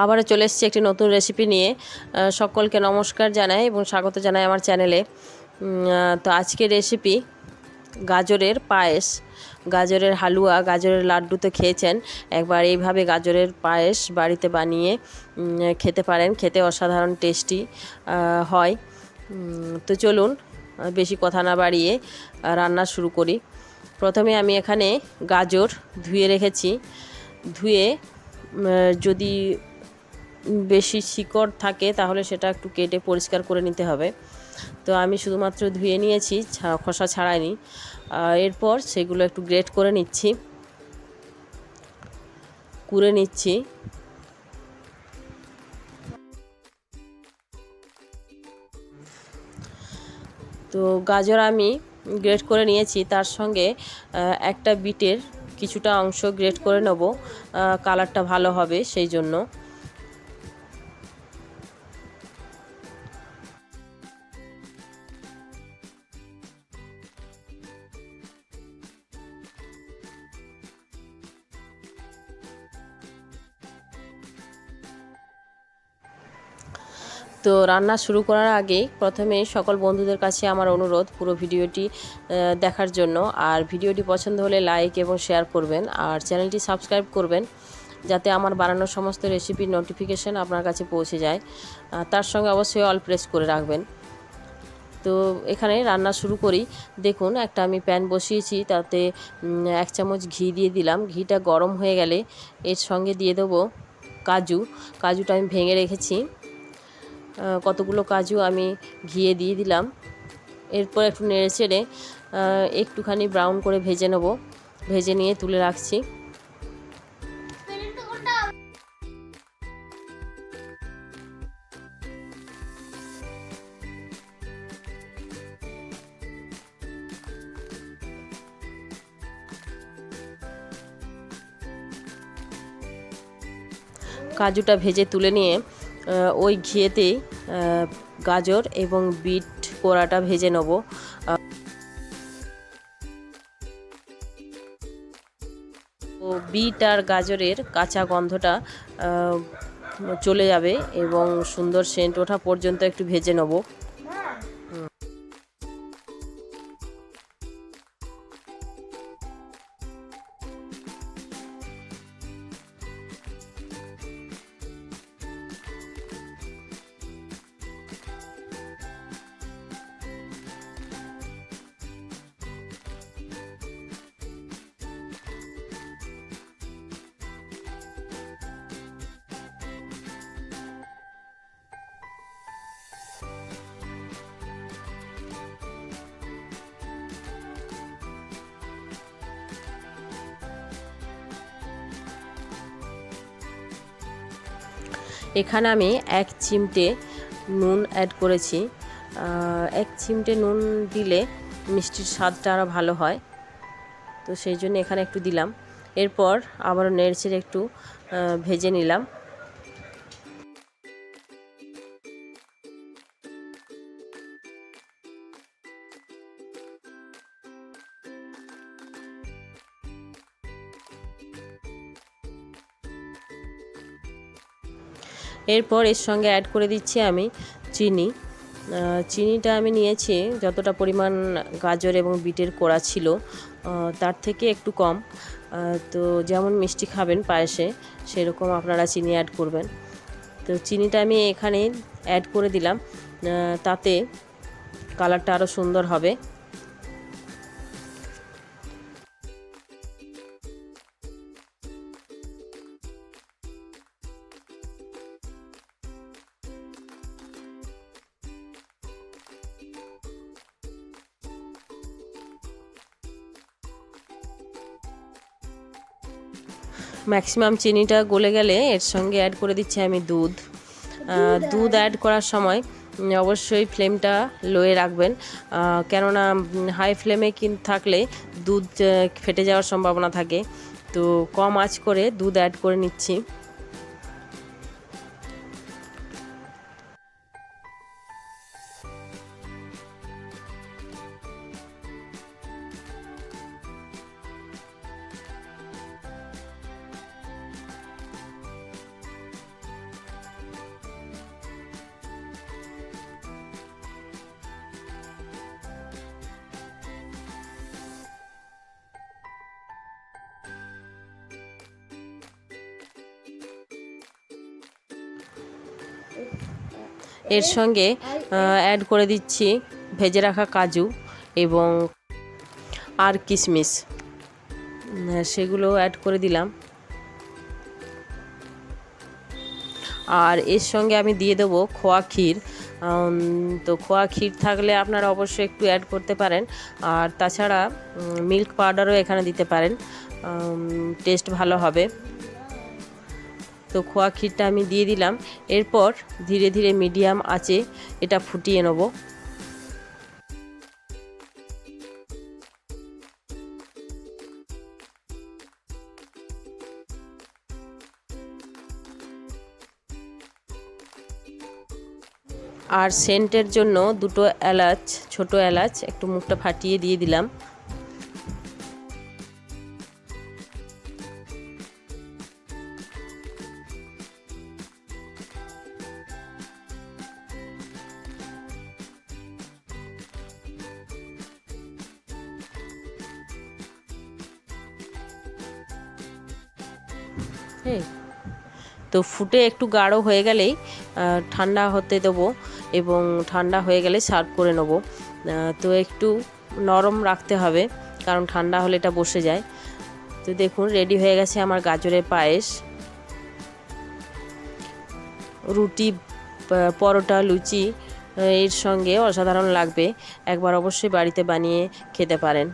আবারও চলে এসেছি একটি নতুন রেসিপি নিয়ে। সকলকে নমস্কার জানাই এবং স্বাগত জানাই আমার চ্যানেলে তো আজকের রেসিপি গাজরের পায়েস। গাজরের হালুয়া, গাজরের লাড্ডু তো খেয়েছেন। একবার এইভাবে গাজরের পায়েস বাড়িতে বানিয়ে খেতে পারেন। খেতে অসাধারণ টেস্টি হয়। তো চলুন বেশি কথা না বাড়িয়ে রান্না শুরু করি। প্রথমে আমি এখানে গাজর ধুয়ে রেখেছি। ধুয়ে যদি বেশি শিকড় থাকে, তাহলে সেটা একটু কেটে পরিষ্কার করে নিতে হবে। তো আমি শুধুমাত্র ধুয়ে নিয়েছি খোসা ছাড়াইনি। এরপর সেগুলো একটু গ্রেট করে নিচ্ছি। কুড়ে নিচ্ছি। তো গাজর আমি গ্রেট করে নিয়েছি, তার সঙ্গে একটা বিটের কিছুটা অংশ গ্রেট করে নেব। কালারটা ভালো হবে সেই জন্য। তো রান্না শুরু করার আগেই প্রথমে সকল বন্ধুদের কাছে আমার অনুরোধ পুরো ভিডিওটি দেখার জন্য। আর ভিডিওটি পছন্দ হলে লাইক এবং শেয়ার করবেন। আর চ্যানেলটি সাবস্ক্রাইব করবেন, যাতে আমার বানানোর সমস্ত রেসিপির নোটিফিকেশান আপনার কাছে পৌঁছে যায়। তার সঙ্গে অবশ্যই অল প্রেস করে রাখবেন। তো এখানে রান্না শুরু করি। দেখুন, একটা আমি প্যান বসিয়েছি, তাতে এক চামচ ঘি দিয়ে দিলাম। ঘিটা গরম হয়ে গেলে এর সঙ্গে দিয়ে দেবো কাজু। কাজুটা আমি ভেঙে রেখেছি। কতগুলো কাজু আমি ঘিয়ে দিয়ে দিলাম। এরপর একটু নেড়ে চেড়ে একটুখানি ব্রাউন করে ভেজে নেব। ভেজে নিয়ে তুলে রাখছি। কাজুটা ভেজে তুলে নিয়ে ওই ঘিয়েতে গাজর এবং বিট কোড়াটা ভেজে নেব। ও বিট আর গাজরের কাঁচা গন্ধটা চলে যাবে এবং সুন্দর সেন্ট ওঠা পর্যন্ত একটু ভেজে নেব। এখানে আমি এক চিমটে নুন অ্যাড করেছি। এক চিমটে নুন দিলে মিষ্টির স্বাদটা আরও ভালো হয়। তো সেই জন্য এখানে একটু দিলাম। এরপর আবারও নেড়েচেড়ে একটু ভেজে নিলাম। এরপর এর সঙ্গে অ্যাড করে দিচ্ছি আমি চিনি। চিনিটা আমি নিয়েছি, যতটা পরিমাণ গাজর এবং বিটের কোড়া ছিল তার থেকে একটু কম। তো যেমন মিষ্টি খাবেন পায়েসে, সেরকম আপনারা চিনি অ্যাড করবেন। তো চিনিটা আমি এখানে অ্যাড করে দিলাম। তাতে কালারটা আরও সুন্দর হবে। ম্যাক্সিমাম চিনিটা গলে গেলে এর সঙ্গে অ্যাড করে দিচ্ছি আমি দুধ। দুধ অ্যাড করার সময় অবশ্যই ফ্লেমটা লোয়ে রাখবেন। কেননা হাই ফ্লেমে কিন থাকলে দুধ ফেটে যাওয়ার সম্ভাবনা থাকে। তো কম আঁচ করে দুধ অ্যাড করে নিচ্ছি। এর সঙ্গে অ্যাড করে দিচ্ছি ভেজে রাখা কাজু এবং আর কিশমিশ উম, সেগুলো অ্যাড করে দিলাম। আর এর সঙ্গে আমি দিয়ে দেবো খোয়া ক্ষীর। তো খোয়া ক্ষীর থাকলে আপনারা অবশ্যই একটু অ্যাড করতে পারেন। আর তাছাড়া মিল্ক পাউডারও এখানে দিতে পারেন। টেস্ট ভালো হবে। তো খোয়া ক্ষীরটা আমি দিয়ে দিলাম। এরপর ধীরে ধীরে মিডিয়াম আঁচে এটা ফুটিয়ে নেব। আর সেন্টের জন্য দুটো এলাচ, ছোট এলাচ, একটু মুখটা ফাটিয়ে দিয়ে দিলাম। এই। তো ফুটে একটু গাঢ় হয়ে গেলেই ঠান্ডা হতে দেবো এবং ঠান্ডা হয়ে গেলে সার্ভ করে নেব। তো একটু নরম রাখতে হবে, কারণ ঠান্ডা হলে এটা বসে যায়। তো দেখুন, রেডি হয়ে গেছে আমার গাজরের পায়েস। রুটি পরোটা, লুচি, এর সঙ্গে অসাধারণ লাগবে। একবার অবশ্যই বাড়িতে বানিয়ে খেতে পারেন।